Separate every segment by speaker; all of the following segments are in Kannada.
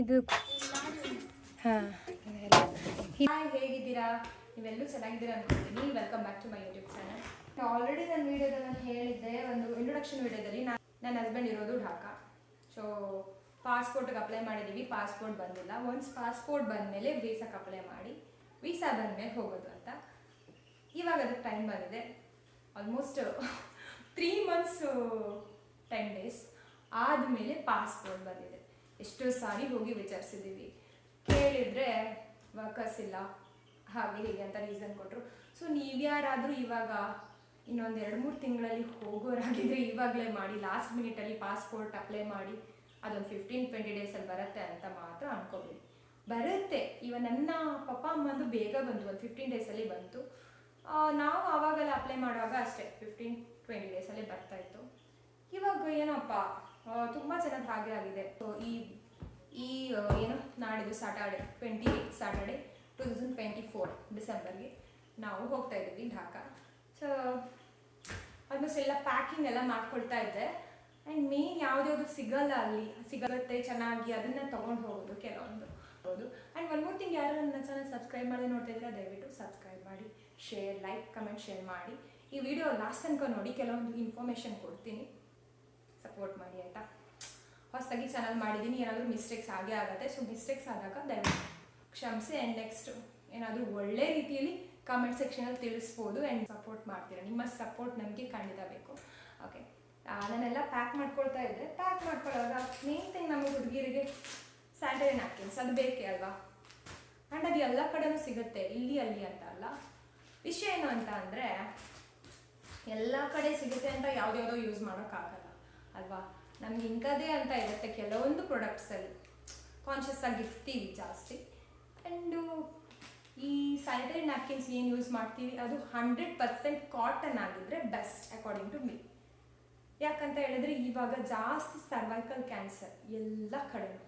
Speaker 1: ಇದು ಹಾಂ.
Speaker 2: ಹಾಯ್ ಹೇಗಿದ್ದೀರಾ? ನೀವೆಲ್ಲರೂ ಚೆನ್ನಾಗಿದ್ದೀರಾ ಅನ್ಕೊಂಡಿದ್ದೀನಿ. Welcome back to my YouTube channel already ನನ್ನ ವಿಡಿಯೋದಲ್ಲಿ ನಾನು ಹೇಳಿದ್ದೆ, ಒಂದು ಇಂಟ್ರೊಡಕ್ಷನ್ ವೀಡಿಯೋದಲ್ಲಿ ನಾನು ನನ್ನ ಹಸ್ಬೆಂಡ್ ಇರೋದು ಢಾಕಾ. ಸೊ ಪಾಸ್ಪೋರ್ಟ್ಗೆ ಅಪ್ಲೈ ಮಾಡಿದ್ದೀವಿ ಪಾಸ್ಪೋರ್ಟ್ ಬಂದಿಲ್ಲ. ಒನ್ಸ್ ಪಾಸ್ಪೋರ್ಟ್ ಬಂದಮೇಲೆ ವೀಸಾಕ್ಕೆ ಅಪ್ಲೈ ಮಾಡಿ ವೀಸಾ ಬಂದಮೇಲೆ ಹೋಗೋದು ಅಂತ. ಇವಾಗ ಅದಕ್ಕೆ ಟೈಮ್ ಬಂದಿದೆ. Almost three months ten days ಆದಮೇಲೆ ಪಾಸ್ಪೋರ್ಟ್ ಬಂದಿದೆ. ಎಷ್ಟೋ ಸಾರಿ ಹೋಗಿ ವಿಚಾರಿಸಿದ್ದೀವಿ. ಕೇಳಿದರೆ ವರ್ಕರ್ಸ್ ಇಲ್ಲ. ಹಾಗೆ ಹೀಗೆ ಅಂತ ರೀಸನ್ ಕೊಟ್ಟರು ಸೊ ನೀವ್ಯಾರಾದರೂ ಇವಾಗ ಇನ್ನೊಂದು ಎರಡು, ಮೂರು ತಿಂಗಳಲ್ಲಿ ಹೋಗೋರಾಗಿದ್ರೆ ಇವಾಗಲೇ ಮಾಡಿ ಲಾಸ್ಟ್ ಮಿನಿಟಲ್ಲಿ ಪಾಸ್ಪೋರ್ಟ್ ಅಪ್ಲೈ ಮಾಡಿ, ಅದೊಂದು ಫಿಫ್ಟೀನ್ ಟ್ವೆಂಟಿ ಡೇಸಲ್ಲಿ ಬರುತ್ತೆ ಅಂತ ಮಾತ್ರ ಅನ್ಕೋಬೇಡಿ. ಬರುತ್ತೆ. ಇವ ನನ್ನ ಪಪ್ಪ, ಅಮ್ಮಂದು ಬೇಗ ಬಂತು ಒಂದು ಫಿಫ್ಟೀನ್ ಡೇಸಲ್ಲಿ ಬಂತು. ನಾವು ಆವಾಗೆಲ್ಲ ಅಪ್ಲೈ ಮಾಡುವಾಗ ಅಷ್ಟೇ ಫಿಫ್ಟೀನ್ ಟ್ವೆಂಟಿ ಡೇಸಲ್ಲಿ ಬರ್ತಾ ಇತ್ತು. ಇವಾಗ ಏನಪ್ಪ ತುಂಬ ಚೆನ್ನಾಗಿ ಹಾಗೆ ಆಗಿದೆ. ಈ ಈ ಏನು, ನಾಡಿದ್ದು Saturday twenty eight Saturday two thousand twenty four ಡಿಸೆಂಬರ್ಗೆ ನಾವು ಹೋಗ್ತಾ ಇದ್ದೀವಿ ಢಾಕಾ. ಸೊ ಆಲ್ಮೋಸ್ಟ್ ಎಲ್ಲ ಪ್ಯಾಕಿಂಗ್ ಎಲ್ಲ ಮಾಡ್ಕೊಳ್ತಾ ಇದ್ದೆ. ಆ್ಯಂಡ್ ಮೇನ್ ಯಾವುದ್ಯಾವುದು ಸಿಗಲ್ಲ ಅಲ್ಲಿ, ಸಿಗುತ್ತೆ, ಚೆನ್ನಾಗಿ ಅದನ್ನ ತೊಗೊಂಡು ಹೋಗೋದು ಕೆಲವೊಂದು. ಥಿಂಗ್ ಯಾರು ನನ್ನ ಚಾನಲ್ ಸಬ್ಸ್ಕ್ರೈಬ್ ಮಾಡಿ ನೋಡ್ತಾ ಇದ್ರೆ ದಯವಿಟ್ಟು ಸಬ್ಸ್ಕ್ರೈಬ್ ಮಾಡಿ ಶೇರ್ ಲೈಕ್ ಕಮೆಂಟ್ ಶೇರ್ ಮಾಡಿ. ಈ ವಿಡಿಯೋ ಲಾಸ್ಟ್ ತನಕ ನೋಡಿ, ಕೆಲವೊಂದು ಇನ್ಫಾರ್ಮೇಷನ್ ಕೊಡ್ತೀನಿ. ಸಪೋರ್ಟ್ ಮಾಡಿ, ಆಯಿತಾ? ಹೊಸದಾಗಿ ಚಾನಲ್ ಮಾಡಿದ್ದೀನಿ, ಏನಾದರೂ ಮಿಸ್ಟೇಕ್ಸ್ ಆಗೇ ಆಗುತ್ತೆ. ಸೊ ಮಿಸ್ಟೇಕ್ಸ್ ಆದಾಗ ದಯವಿಟ್ಟು ಕ್ಷಮಿಸಿ ಆ್ಯಂಡ್ ನೆಕ್ಸ್ಟ್ ಏನಾದರೂ ಒಳ್ಳೆ ರೀತಿಯಲ್ಲಿ ಕಮೆಂಟ್ ಸೆಕ್ಷನಲ್ಲಿ ತಿಳಿಸ್ಬೋದು ಆ್ಯಂಡ್ ಸಪೋರ್ಟ್ ಮಾಡ್ತೀರಾ. ನಿಮ್ಮ ಸಪೋರ್ಟ್ ನಮಗೆ ಖಂಡಿತ ಬೇಕು. ಓಕೆ ನಾನೆಲ್ಲ ಪ್ಯಾಕ್ ಮಾಡ್ಕೊಳ್ತಾ ಇದ್ದೆ. ಪ್ಯಾಕ್ ಮಾಡ್ಕೊಳ್ಳೋವಾಗ ಮೇನ್ ಥಿಂಗ್ ನಮಗೆ ಹುಡುಗಿರಿಗೆ ಸ್ಯಾನಿಟರಿ ನ್ಯಾಪ್ಕಿನ್ಸ್ ಅದು ಬೇಕೇ ಅಲ್ವಾ? ಆ್ಯಂಡ್ ಅದು ಎಲ್ಲ ಕಡೆನೂ ಸಿಗುತ್ತೆ, ಇಲ್ಲಿ, ಅಲ್ಲಿ ಅಂತ ಅಲ್ಲ. ವಿಷಯ ಏನು ಅಂತ ಅಂದರೆ, ಎಲ್ಲ ಕಡೆ ಸಿಗುತ್ತೆ ಅಂತ ಯಾವ್ದ್ಯಾವುದೋ ಯೂಸ್ ಮಾಡೋಕ್ಕಾಗಲ್ಲ, ಅಲ್ವಾ? ನಮ್ಗೆ ಇಂಥದ್ದೇ ಅಂತ ಇರುತ್ತೆ ಕೆಲವೊಂದು ಪ್ರಾಡಕ್ಟ್ಸಲ್ಲಿ ಕಾನ್ಷಿಯಸ್ ಆಗಿರ್ತೀವಿ ಜಾಸ್ತಿ. ಆ್ಯಂಡು ಈ ಸ್ಯಾನಿಟರಿ ನ್ಯಾಪ್ಕಿನ್ಸ್ ಏನು ಯೂಸ್ ಮಾಡ್ತೀವಿ? ಅದು ಹಂಡ್ರೆಡ್ ಪರ್ಸೆಂಟ್ ಕಾಟನ್ ಆಗಿದ್ರೆ ಬೆಸ್ಟ್ ಅಕಾರ್ಡಿಂಗ್ ಟು ಮೀ ಯಾಕಂತ ಹೇಳಿದ್ರೆ ಇವಾಗ ಜಾಸ್ತಿ ಸರ್ವೈಕಲ್ ಕ್ಯಾನ್ಸರ್ ಎಲ್ಲ ಕಡೆನೂ.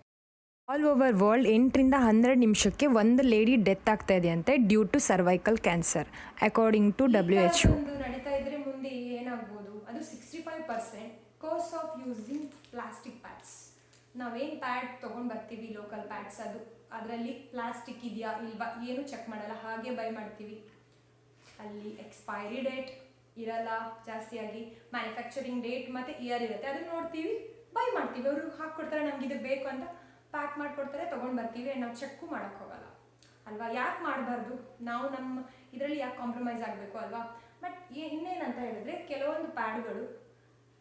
Speaker 1: ಆಲ್ ಓವರ್ ವರ್ಲ್ಡ್ ಎಂಟರಿಂದ ಹನ್ನೆರಡು ನಿಮಿಷಕ್ಕೆ ಒಂದು ಲೇಡಿ ಡೆತ್ ಆಗ್ತಾ ಇದೆ ಅಂತೆ due to cervical cancer according to W H
Speaker 2: ಒಂದು ನಡೀತಾ ಇದ್ರೆ ಮುಂದೆ ಏನಾಗ್ಬೋದು? ಅದು sixty five percent course of using plastic pads ನಾವೇನು ಪ್ಯಾಡ್ ತೊಗೊಂಡು ಬರ್ತೀವಿ ಲೋಕಲ್ ಪ್ಯಾಡ್ಸ್ ಅದು. ಅದರಲ್ಲಿ ಪ್ಲಾಸ್ಟಿಕ್ ಇದೆಯಾ ಇಲ್ವಾ ಏನು ಚೆಕ್ ಮಾಡಲ್ಲ ಹಾಗೆ ಬೈ ಮಾಡ್ತೀವಿ. ಅಲ್ಲಿ ಎಕ್ಸ್ಪೈರಿ ಡೇಟ್ ಇರಲ್ಲ ಜಾಸ್ತಿಯಾಗಿ ಮ್ಯಾನುಫ್ಯಾಕ್ಚರಿಂಗ್ ಡೇಟ್ ಮತ್ತು ಇಯರ್ ಇರುತ್ತೆ. ಅದನ್ನ ನೋಡ್ತೀವಿ ಬೈ ಮಾಡ್ತೀವಿ. ಅವರು ಹಾಕ್ಕೊಡ್ತಾರೆ ನಮ್ಗೆ ಇದು ಬೇಕು ಅಂತ. ಪ್ಯಾಕ್ ಮಾಡಿಕೊಡ್ತಾರೆ, ತೊಗೊಂಡು ಬರ್ತೀವಿ ನಾವು ಚೆಕ್ಕು ಮಾಡೋಕ್ಕೆ ಹೋಗಲ್ಲ. ಅಲ್ವಾ? ಯಾಕೆ ಮಾಡಬಾರ್ದು? ನಾವು ನಮ್ಮ ಇದರಲ್ಲಿ ಯಾಕೆ ಕಾಂಪ್ರಮೈಸ್ ಆಗಬೇಕು ಅಲ್ವಾ? ಬಟ್ ಇನ್ನೇನಂತ ಹೇಳಿದ್ರೆ, ಕೆಲವೊಂದು ಪ್ಯಾಡ್ಗಳು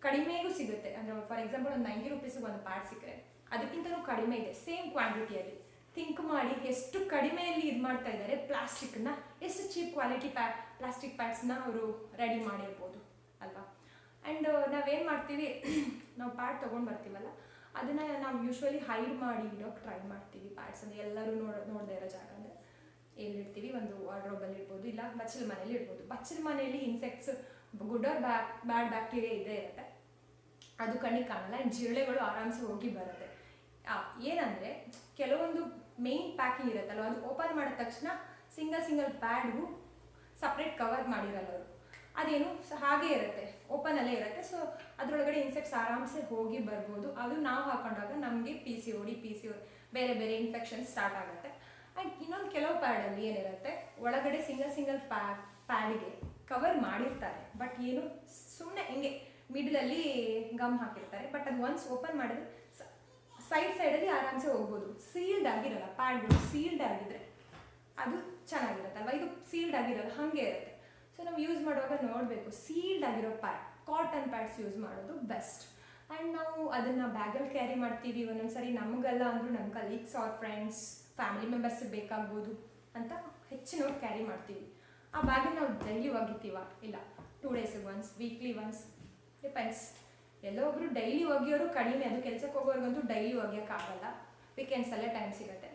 Speaker 2: ಕಡಿಮೆಗೂ ಸಿಗುತ್ತೆ. ಅಂದರೆ ಫಾರ್ ಎಕ್ಸಾಂಪಲ್ ಒಂದು ನೈಂಟಿ ರುಪೀಸಿಗೆ ಒಂದು ಪ್ಯಾಡ್ ಸಿಕ್ಕರೆ ಅದಕ್ಕಿಂತಲೂ ಕಡಿಮೆ ಇದೆ. ಸೇಮ್ ಕ್ವಾಂಟಿಟಿಯಲ್ಲಿ ಥಿಂಕ್ ಮಾಡಿ ಎಷ್ಟು ಕಡಿಮೆಯಲ್ಲಿ ಇದು ಮಾಡ್ತಾ ಇದ್ದಾರೆ ಪ್ಲಾಸ್ಟಿಕ್ನ, ಎಷ್ಟು ಚೀಪ್ ಕ್ವಾಲಿಟಿ ಪ್ಯಾ ಪ್ಲಾಸ್ಟಿಕ್ ಪ್ಯಾಡ್ಸ್ನ ಅವರು ರೆಡಿ ಮಾಡಿರ್ಬೋದು. ಅಲ್ವಾ? ಆ್ಯಂಡ್ ನಾವೇನು ಮಾಡ್ತೀವಿ? ನಾವು ಪ್ಯಾಡ್ ತೊಗೊಂಡು ಬರ್ತೀವಲ್ಲ ಅದನ್ನು ನಾವು ಯೂಶ್ವಲಿ ಹೈಡ್ ಮಾಡಿ ಇಡೋಕ್ಕೆ ಟ್ರೈ ಮಾಡ್ತೀವಿ. ಪ್ಯಾಡ್ಸ್ ಅಂದರೆ ಎಲ್ಲರೂ ನೋಡ, ನೋಡದೇ ಇರೋ ಜಾಗ ಅಂದರೆ ಎಲ್ಲಿಡ್ತೀವಿ? ಒಂದು ವಾರ್ಡ್ರೋಬಲ್ಲಿ ಇರ್ಬೋದು ಇಲ್ಲ ಬಚ್ಚಲ ಮನೇಲಿ ಇಡ್ಬೋದು. ಬಚ್ಚಲ ಮನೆಯಲ್ಲಿ insects good or back bad bacteria ಇದ್ದೇ ಇರುತ್ತೆ. ಅದು ಕಣ್ಣಿಗೆ ಕಾಣಲ್ಲ, ಜಿರಳೆಗಳು ಆರಾಮ್ಸೆ ಹೋಗಿ ಬರುತ್ತೆ. ಏನಂದ್ರೆ ಕೆಲವೊಂದು ಮೇನ್ ಪ್ಯಾಕಿಂಗ್ ಇರುತ್ತಲ್ವ, ಅದು ಓಪನ್ ಮಾಡಿದ ತಕ್ಷಣ ಸಿಂಗಲ್ ಸಿಂಗಲ್ ಪ್ಯಾಡ್ಗೂ ಸಪ್ರೇಟ್ ಕವರ್ ಮಾಡಿರಲ್ಲ ಅವರು. ಅದೇನು ಹಾಗೆ ಇರುತ್ತೆ ಓಪನ್ ಅಲ್ಲೇ ಇರುತ್ತೆ. ಸೊ ಅದರೊಳಗಡೆ ಇನ್ಸೆಕ್ಟ್ಸ್ ಆರಾಮ್ಸೆ ಹೋಗಿ ಬರ್ಬೋದು. ಅದು ನಾವು ಹಾಕೊಂಡಾಗ ನಮಗೆ P C O D P C ಬೇರೆ ಬೇರೆ ಇನ್ಫೆಕ್ಷನ್ ಸ್ಟಾರ್ಟ್ ಆಗುತ್ತೆ. ಆ್ಯಂಡ್ ಇನ್ನೊಂದು ಕೆಲವು ಪ್ಯಾಡಲ್ಲಿ ಏನಿರುತ್ತೆ, ಒಳಗಡೆ ಸಿಂಗಲ್ ಸಿಂಗಲ್ ಪ್ಯಾ ಪ್ಯಾಡಿಗೆ ಕವರ್ ಮಾಡಿರ್ತಾರೆ. ಬಟ್ ಏನು ಸುಮ್ಮನೆ ಹಿಂಗೆ ಮಿಡಲಲ್ಲಿ ಗಮ್ ಹಾಕಿರ್ತಾರೆ. ಬಟ್ ಅದು ಒನ್ಸ್ ಓಪನ್ ಮಾಡಿದ್ರೆ ಸೈಡ್ ಸೈಡಲ್ಲಿ ಆರಾಮ್ಸೆ ಹೋಗ್ಬೋದು. ಸೀಲ್ಡ್ ಆಗಿರಲ್ಲ ಪ್ಯಾಡ್ಗಳು ಸೀಲ್ಡ್ ಆಗಿದ್ರೆ ಅದು ಚೆನ್ನಾಗಿರುತ್ತಲ್ವ? ಇದು ಸೀಲ್ಡ್ ಆಗಿರಲ್ಲ, ಹಾಗೆ ಇರುತ್ತೆ. ಸೊ ನಾವು ಯೂಸ್ ಮಾಡುವಾಗ ನೋಡಬೇಕು. ಸೀಲ್ಡ್ ಆಗಿರೋ ಪ್ಯಾಡ್ ಕಾಟನ್ ಪ್ಯಾಡ್ಸ್ ಯೂಸ್ ಮಾಡೋದು ಬೆಸ್ಟ್ ಆ್ಯಂಡ್ ನಾವು ಅದನ್ನು ಬ್ಯಾಗಲ್ಲಿ ಕ್ಯಾರಿ ಮಾಡ್ತೀವಿ. ಒಂದೊಂದ್ಸರಿ ನಮಗಲ್ಲ ಅಂದರೂ ನಮ್ಮ colleagues or friends family members ಬೇಕಾಗ್ಬೋದು ಅಂತ ಹೆಚ್ಚಿನವ್ರು ಕ್ಯಾರಿ ಮಾಡ್ತೀವಿ. ಆ ಬ್ಯಾಗಲ್ಲಿ ನಾವು ಡೈಲಿ ಒಗಿತೀವ? ಇಲ್ಲ. ಟೂ ಡೇಸಿಗೆ ಒನ್ಸ್ ವೀಕ್ಲಿ ಒನ್ಸ್ ಡಿಪೆಂಡ್ಸ್ ಎಲ್ಲೋ ಒಬ್ಬರು ಡೈಲಿ ಒಗೆಯೋರು ಕಡಿಮೆ. ಅದು ಕೆಲಸಕ್ಕೆ ಹೋಗೋರ್ಗಂತೂ ಡೈಲಿ ಒಗೆಯೋಕ್ಕಾಗಲ್ಲ ವೀಕೆಂಡ್ಸಲ್ಲೇ ಟೈಮ್ ಸಿಗುತ್ತೆ.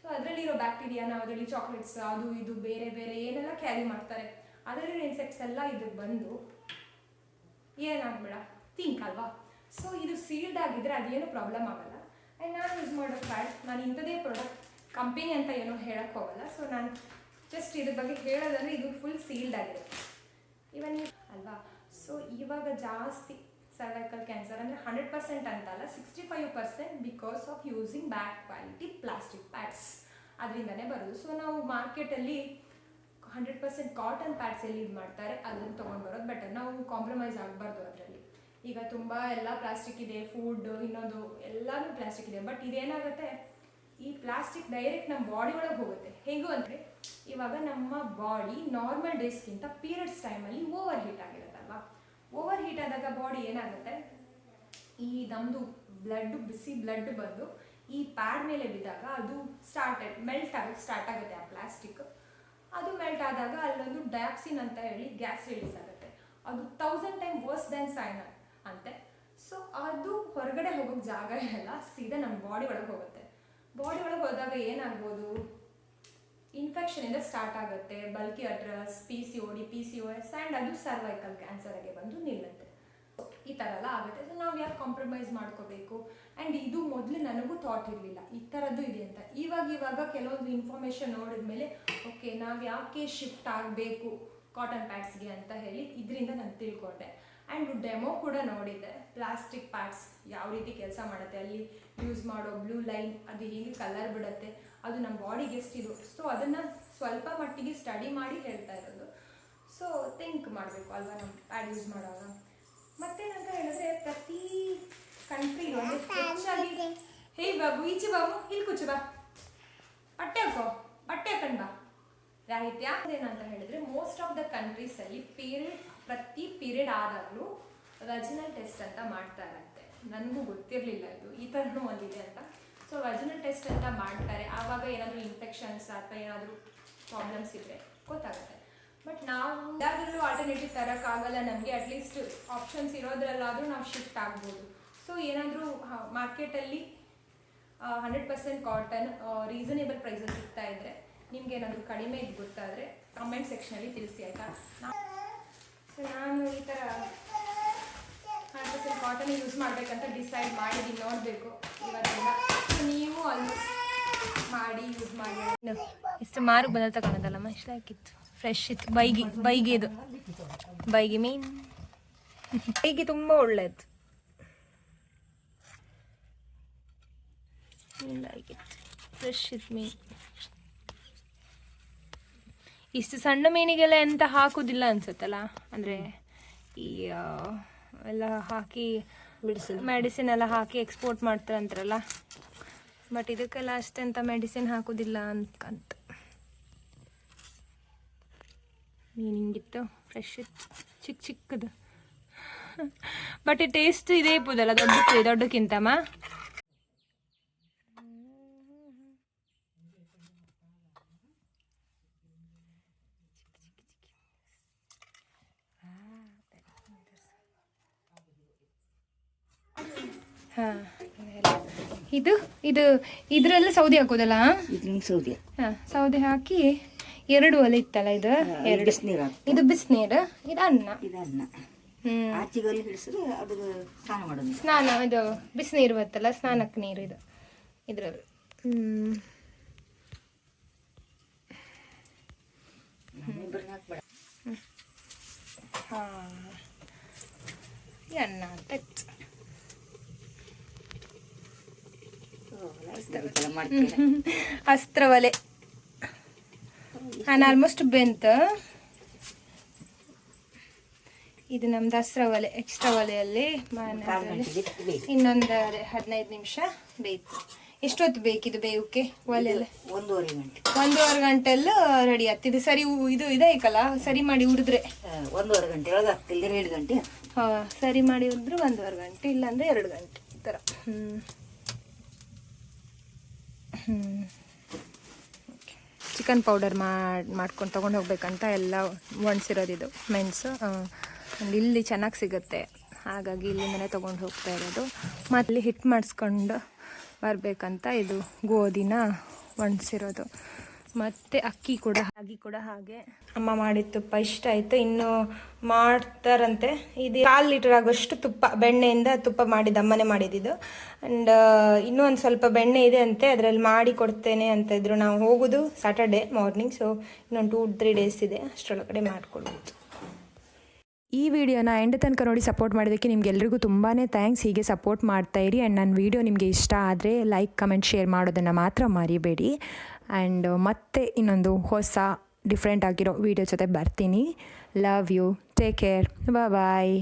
Speaker 2: ಸೊ ಅದರಲ್ಲಿರೋ ಬ್ಯಾಕ್ಟೀರಿಯಾನ ಅದರಲ್ಲಿ ಚಾಕ್ಲೇಟ್ಸ್ ಅದು ಇದು, ಬೇರೆ ಬೇರೆ ಏನೆಲ್ಲ ಕ್ಯಾರಿ ಮಾಡ್ತಾರೆ. ಅದರಲ್ಲಿರೋ ಇನ್ಸೆಕ್ಟ್ಸ್ ಎಲ್ಲ ಇದಕ್ಕೆ ಬಂದು ಏನಾಗ್ಬೇಡ ತಿಂಕ್ ಅಲ್ವಾ ಸೊ ಇದು ಸೀಲ್ಡ್ ಆಗಿದ್ರೆ ಅದೇನು ಪ್ರಾಬ್ಲಮ್ ಆಗಲ್ಲ. ಆ್ಯಂಡ್ ನಾನು ಯೂಸ್ ಮಾಡೋ ಬ್ಯಾಡ್ ನಾನು ಇಂಥದೇ ಪ್ರಾಡಕ್ಟ್ ಕಂಪನಿ ಅಂತ ಏನೋ ಹೇಳಕ್ಕೆ ಹೋಗಲ್ಲ. ಸೊ ನಾನು ಜಸ್ಟ್ ಇದ್ರ ಬಗ್ಗೆ ಹೇಳೋದಂದ್ರೆ ಇದು ಫುಲ್ ಸೀಲ್ಡ್ ಆಗಿದೆ. ಇವನ್ ಅಲ್ವಾ? ಸೊ ಇವಾಗ ಜಾಸ್ತಿ ಸರ್ವೈಕಲ್ ಕ್ಯಾನ್ಸರ್ ಅಂದರೆ ಹಂಡ್ರೆಡ್ ಪರ್ಸೆಂಟ್ ಅಂತಲ್ಲ sixty five percent because of using bad quality plastic pads ಅದರಿಂದನೇ ಬರೋದು. ಸೊ ನಾವು ಮಾರ್ಕೆಟಲ್ಲಿ ಹಂಡ್ರೆಡ್ ಪರ್ಸೆಂಟ್ ಕಾಟನ್ ಪ್ಯಾಡ್ಸ್ ಎಲ್ಲಿ ಇದು ಮಾಡ್ತಾರೆ, ಅದನ್ನು ತೊಗೊಂಡು ಬರೋದು ಬೆಟರ್ ನಾವು ಕಾಂಪ್ರಮೈಸ್ ಆಗಬಾರ್ದು ಅದರಲ್ಲಿ. ಈಗ ತುಂಬ ಎಲ್ಲ ಪ್ಲಾಸ್ಟಿಕ್ ಇದೆ ಫುಡ್ ಇನ್ನೊಂದು, ಎಲ್ಲಾನು ಪ್ಲಾಸ್ಟಿಕ್ ಇದೆ ಬಟ್ ಇದೇನಾಗುತ್ತೆ, ಈ ಪ್ಲಾಸ್ಟಿಕ್ ಡೈರೆಕ್ಟ್ ನಮ್ಮ ಬಾಡಿ ಒಳಗೆ ಹೋಗುತ್ತೆ. ಹೇಗೂ ಅಂದರೆ, ಇವಾಗ ನಮ್ಮ ಬಾಡಿ ನಾರ್ಮಲ್ ಡೇಸ್ಗಿಂತ ಪೀರಿಯಡ್ಸ್ ಟೈಮಲ್ಲಿ ಓವರ್ ಹೀಟ್ ಆಗಿರುತ್ತಲ್ವಾ? ಓವರ್ ಹೀಟ್ ಆದಾಗ ಬಾಡಿ ಏನಾಗುತ್ತೆ, ಈ ನಮ್ಮದು ಬ್ಲಡ್ ಬಿಸಿ ಬ್ಲಡ್ ಬಂದು ಈ ಪ್ಯಾಡ್ ಮೇಲೆ ಬಿದ್ದಾಗ ಅದು ಸ್ಟಾರ್ಟ್ ಮೆಲ್ಟ್ ಆಗೋಕ್ಕೆ ಸ್ಟಾರ್ಟ್ ಆಗುತ್ತೆ ಆ ಪ್ಲಾಸ್ಟಿಕ್ ಮೆಲ್ಟ್ ಆದಾಗ ಅಲ್ಲೊಂದು ಡಯಾಕ್ಸಿನ್ ಅಂತ ಹೇಳಿ ಗ್ಯಾಸ್ ರಿಲೀಸ್ ಆಗುತ್ತೆ. ಅದು thousand time worse than sign ಅಂತೆ. ಸೊ ಅದು ಹೊರಗಡೆ ಹೋಗೋಕ್ಕೆ ಜಾಗ ಇರಲ್ಲ, ಸೀದಾ ನಮ್ಮ ಬಾಡಿ ಒಳಗೆ ಹೋಗುತ್ತೆ. ಬಾಡಿ ಒಳಗೆ ಹೋದಾಗ ಏನಾಗ್ಬೋದು? ಇನ್ಫೆಕ್ಷನ್ ಇಂದ ಸ್ಟಾರ್ಟ್ ಆಗುತ್ತೆ. Bulky uterus P C O D P C O S and ಅದು ಸರ್ವೈಕಲ್ ಕ್ಯಾನ್ಸರ್ ಆಗಿ ಬಂದು ನಿಲ್ಲುತ್ತೆ. ಈ ಥರ ಎಲ್ಲ ಆಗುತ್ತೆ. ಸೊ ನಾವು ಯಾಕೆ ಕಾಂಪ್ರಮೈಸ್ ಮಾಡ್ಕೋಬೇಕು? ಆ್ಯಂಡ್ ಇದು ಮೊದಲು ನನಗೂ ಥಾಟ್ ಇರಲಿಲ್ಲ. ಈ ಥರದ್ದು ಇದೆ ಅಂತ. ಇವಾಗ ಇವಾಗ ಕೆಲವೊಂದು ಇನ್ಫಾರ್ಮೇಷನ್ ನೋಡಿದ್ಮೇಲೆ ಓಕೆ ನಾವು ಯಾಕೆ ಶಿಫ್ಟ್ ಆಗಬೇಕು ಕಾಟನ್ ಪ್ಯಾಡ್ಸ್ಗೆ ಅಂತ ಹೇಳಿ ಇದರಿಂದ ನಾನು ತಿಳ್ಕೊಂಡೆ. ಆ್ಯಂಡ್ ಡೆಮೋ ಕೂಡ ನೋಡಿದ್ದೆ. ಪ್ಲಾಸ್ಟಿಕ್ ಪ್ಯಾಡ್ಸ್ ಯಾವ ರೀತಿ ಕೆಲಸ ಮಾಡುತ್ತೆ, ಅಲ್ಲಿ ಯೂಸ್ ಮಾಡೋ ಬ್ಲೂ ಲೈನ್ ಅದು ಹೇಗೆ ಕಲರ್ ಬಿಡುತ್ತೆ, ಅದು ನಮ್ಮ ಬಾಡಿಗೆ ಇದು. ಸೊ ಅದನ್ನು ಸ್ವಲ್ಪ ಮಟ್ಟಿಗೆ ಸ್ಟಡಿ ಮಾಡಿ ಹೇಳ್ತಾ ಇರೋದು. ಸೊ ಥಿಂಕ್ ಮಾಡಬೇಕು ಅಲ್ವಾ ನಮ್ಮ ಪ್ಯಾಡ್ ಯೂಸ್ ಮಾಡುವಾಗ? ಮತ್ತೇನಂತ ಹೇಳಿದ್ರೆ ಪ್ರತಿ ಕಂಟ್ರಿ ಹೆಚ್ಚಾಗಿ ಹೇ ಬಾಬು ಈಚೆ ಬಾಬು ಇಲ್ಲಿ ಕೂಚು ಬಾ. ಬಟ್ಟೆ ಹಾಕೋ ಬಟ್ಟೆ ಹಾಕೊಂಡ್ ಬಾ. ರಾಹಿತ್ಯ ಏನಂತ ಹೇಳಿದ್ರೆ ಮೋಸ್ಟ್ ಆಫ್ ದ ಕಂಟ್ರೀಸ್ ಅಲ್ಲಿ ಪೀರಿಯಡ್ ಪ್ರತಿ ಪೀರಿಯಡ್ ಆದಾಗಲೂ ವಜಿನಲ್ ಟೆಸ್ಟ್ ಅಂತ ಮಾಡ್ತಾ ಇರತ್ತೆ. ನನಗೂ ಗೊತ್ತಿರಲಿಲ್ಲ ಇದು. ಈ ಥರನೂ ಒಂದಿದೆ ಅಂತ. ಸೊ ವಜಿನಲ್ ಟೆಸ್ಟ್ ಅಂತ ಮಾಡ್ತಾರೆ. ಆವಾಗ ಏನಾದರೂ ಇನ್ಫೆಕ್ಷನ್ಸ್ ಅಥವಾ ಏನಾದರೂ ಪ್ರಾಬ್ಲಮ್ಸ್ ಇದ್ರೆ ಗೊತ್ತಾಗುತ್ತೆ. ಬಟ್ ನಾವು ಯಾವ್ದಾದ್ರೂ ಆಲ್ಟರ್ನೇಟಿವ್ ತರೋಕ್ಕಾಗಲ್ಲ ನಮಗೆ ಅಟ್ಲೀಸ್ಟ್ ಆಪ್ಷನ್ಸ್ ಇರೋದ್ರಲ್ಲಾದರೂ ನಾವು ಶಿಫ್ಟ್ ಆಗ್ಬೋದು. ಸೊ ಏನಾದರೂ ಮಾರ್ಕೆಟಲ್ಲಿ hundred percent cotton reasonable prices ಸಿಗ್ತಾ ಇದ್ದರೆ ನಿಮ್ಗೆ ಏನಾದರೂ ಕಡಿಮೆ ಇದು ಗೊತ್ತಾದರೆ ಕಮೆಂಟ್ ಸೆಕ್ಷನಲ್ಲಿ ತಿಳಿಸಿ ಆಯಿತಾ? ಸೊ ನಾನು ಈ ಥರ ಹಂಡ್ರೆಡ್ ಪರ್ಸೆಂಟ್ ಕಾಟನ್ ಯೂಸ್ ಮಾಡಬೇಕಂತ ಡಿಸೈಡ್ ಮಾಡಿದ್ದೀನಿ ನೋಡಬೇಕು. ಇವತ್ತೆಲ್ಲ ಸೊ ನೀವು ಅಲ್ಲಿ ಮಾಡಿ ಯೂಸ್ ಮಾಡಿ.
Speaker 1: ಇಷ್ಟು ಮಾರು ಬಂದ ತಗೊಂಡಲ್ಲಮ್ಮ ಇಷ್ಟ ಹಾಕಿತ್ತು ಫ್ರೆಶ್ ಇತ್ತು. ಬೈಗಿ ಬೈಗಿದು. ಬೈಗಿ ಮೀನ್. ಬೈಗಿ ತುಂಬ ಒಳ್ಳೆಯದು ಮೀನ್ ಆಗಿತ್ತು. ಫ್ರೆಶ್ ಇತ್ತು ಮೀನ್. ಇಷ್ಟು ಸಣ್ಣ ಮೀನಿಗೆಲ್ಲ ಎಂತ ಹಾಕುದಿಲ್ಲ ಅನ್ಸುತ್ತಲ್ಲ? ಅಂದರೆ ಈ ಎಲ್ಲ ಹಾಕಿ ಮೆಡಿಸಿನ್ ಮೆಡಿಸಿನ್ ಎಲ್ಲ ಹಾಕಿ ಎಕ್ಸ್ಪೋರ್ಟ್ ಮಾಡ್ತಾರೆ ಅಂತಾರಲ್ಲ ಬಟ್ ಇದಕ್ಕೆಲ್ಲ ಅಷ್ಟೆಂತ ಮೆಡಿಸಿನ್ ಹಾಕೋದಿಲ್ಲ ಅನ್ಕಂತ. ಮೀನು ಹಿಂಗಿತ್ತು ಫ್ರೆಶ್ ಇತ್ತು ಚಿಕ್ಕ ಚಿಕ್ಕದು. ಬಟ್ ಟೇಸ್ಟ್ ಇದೇ ಇರ್ಬೋದಲ್ಲ ದೊಡ್ಡ ದೊಡ್ಡಕ್ಕಿಂತಮ್ಮ ಹಾ ಇದು ಇದು ಇದರಲ್ಲಿ ಸೌದೆ ಹಾಕೋದಲ್ಲ?
Speaker 3: ಸೌದೆ
Speaker 1: ಹಾ ಸೌದೆ ಹಾಕಿ ಎರಡು ಒಲೆ ಇತ್ತಲ್ಲ ಇದು? ಎರಡು.
Speaker 3: ಬಿಸಿನೀರು
Speaker 1: ಇದು ಬಿಸಿನೀರು ಇದು ಅನ್ನ.
Speaker 3: ಇದು ಅನ್ನ. ಹಿಡಿಸಿದ್ರೆ ಅದು ಸ್ನಾನ ಮಾಡೋದು.
Speaker 1: ಸ್ನಾನ ಇದು ಬಿಸಿನೀರು ಬತ್ತಲ್ಲ ಸ್ನಾನಕ್ಕೆ ನೀರು ಇದು ಇದ್ರಲ್ಲಿ ಹಾ. ಅನ್ನ ಅಂತ. ಅಸ್ತ್ರ ಒಲೆ. ನಾನು ಆಲ್ಮೋಸ್ಟ್ ಬೆಂತ. ಇದು ನಮ್ದು ಹಸ್ರ ಒಲೆ ಎಕ್ಸ್ಟ್ರಾ ಒಲೆಯಲ್ಲಿ ಇನ್ನೊಂದು ಹದಿನೈದು ನಿಮಿಷ ಬೇಯ್ತು. ಎಷ್ಟೊತ್ತು ಬೇಕಿದು ಬೇವುಕ್ಕೆ ಒಲೆ ಎಲ್ಲ
Speaker 3: ಒಂದೂವರೆ ಗಂಟೆ.
Speaker 1: ಒಂದೂವರೆ ಗಂಟೆಲ್ಲ ರೆಡಿ ಆಗ್ತಿದೆ. ಸರಿ ಇದು ಇದಾಯ್ಕಲ್ಲ ಸರಿ ಮಾಡಿ ಉಡಿದ್ರೆ
Speaker 3: ಒಂದೂವರೆ ಗಂಟೆ ಒಳಗೆ ಆಗ್ತಿಲ್ಲ ಎರಡು ಗಂಟೆ.
Speaker 1: ಹಾಂ ಸರಿ ಮಾಡಿ ಉಡಿದ್ರೆ ಒಂದೂವರೆ ಗಂಟೆ ಇಲ್ಲಾಂದ್ರೆ ಎರಡು ಗಂಟೆ ಈ ಥರ. ಹ್ಞೂ ಹ್ಞೂ ಚಿಕನ್ ಪೌಡರ್ ಮಾಡಿ ಮಾಡ್ಕೊಂಡು ತೊಗೊಂಡು ಹೋಗ್ಬೇಕಂತ ಎಲ್ಲ ಒಣಸಿರೋದಿದು ಮೆಣಸು ಇಲ್ಲಿ ಚೆನ್ನಾಗಿ ಸಿಗುತ್ತೆ. ಹಾಗಾಗಿ ಇಲ್ಲಿಂದನೇ ತೊಗೊಂಡು ಹೋಗ್ತಾ ಇರೋದು. ಮತ್ತು ಹಿಟ್ಟು ಮಾಡಿಸ್ಕೊಂಡು ಬರಬೇಕಂತ ಇದು ಗೋಧಿನ ಒಣಸಿರೋದು.
Speaker 2: ಮತ್ತು ಅಕ್ಕಿ ಕೂಡ ಅಕ್ಕಿ ಕೂಡ ಹಾಗೆ. ಅಮ್ಮ ಮಾಡಿದ ತುಪ್ಪ ಇಷ್ಟ ಆಯಿತು. ಇನ್ನು ಮಾಡ್ತಾರಂತೆ. ಇದು ಕಾಲು ಲೀಟರ್ ಆಗೋಷ್ಟು ತುಪ್ಪ, ಬೆಣ್ಣೆಯಿಂದ ತುಪ್ಪ ಮಾಡಿದ್ದು, ಅಮ್ಮನೆ ಮಾಡಿದ್ದು ಆ್ಯಂಡ್ ಇನ್ನೂ ಒಂದು ಸ್ವಲ್ಪ ಬೆಣ್ಣೆ ಇದೆ ಅಂತೆ. ಅದರಲ್ಲಿ ಮಾಡಿ ಕೊಡ್ತೇನೆ ಅಂತ ಇದ್ರು. ನಾವು ಹೋಗೋದು ಸಾಟರ್ಡೆ ಮಾರ್ನಿಂಗ್ ಸೊ ಇನ್ನೊಂದು ಟೂ ತ್ರೀ ಡೇಸ್ ಇದೆ. ಅಷ್ಟರೊಳಗಡೆ ಮಾಡಿಕೊಡ್ಬೋದು
Speaker 4: ಈ ವಿಡಿಯೋನ ಎಂಡ್ ತನಕ ನೋಡಿ ಸಪೋರ್ಟ್ ಮಾಡೋದಕ್ಕೆ ನಿಮ್ಗೆಲ್ರಿಗೂ ತುಂಬಾ ಥ್ಯಾಂಕ್ಸ್ ಹೀಗೆ ಸಪೋರ್ಟ್ ಮಾಡ್ತಾ ಇರಿ ಆ್ಯಂಡ್ ನನ್ನ ವಿಡಿಯೋ ನಿಮಗೆ ಇಷ್ಟ ಆದರೆ ಲೈಕ್ ಕಮೆಂಟ್ ಶೇರ್ ಮಾಡೋದನ್ನು ಮಾತ್ರ ಮರಿಬೇಡಿ. ಆ್ಯಂಡ್ ಮತ್ತೆ ಇನ್ನೊಂದು ಹೊಸ ಡಿಫ್ರೆಂಟ್ ಆಗಿರೋ ವಿಡಿಯೋ ಜೊತೆ ಬರ್ತೀನಿ. Love you take care bye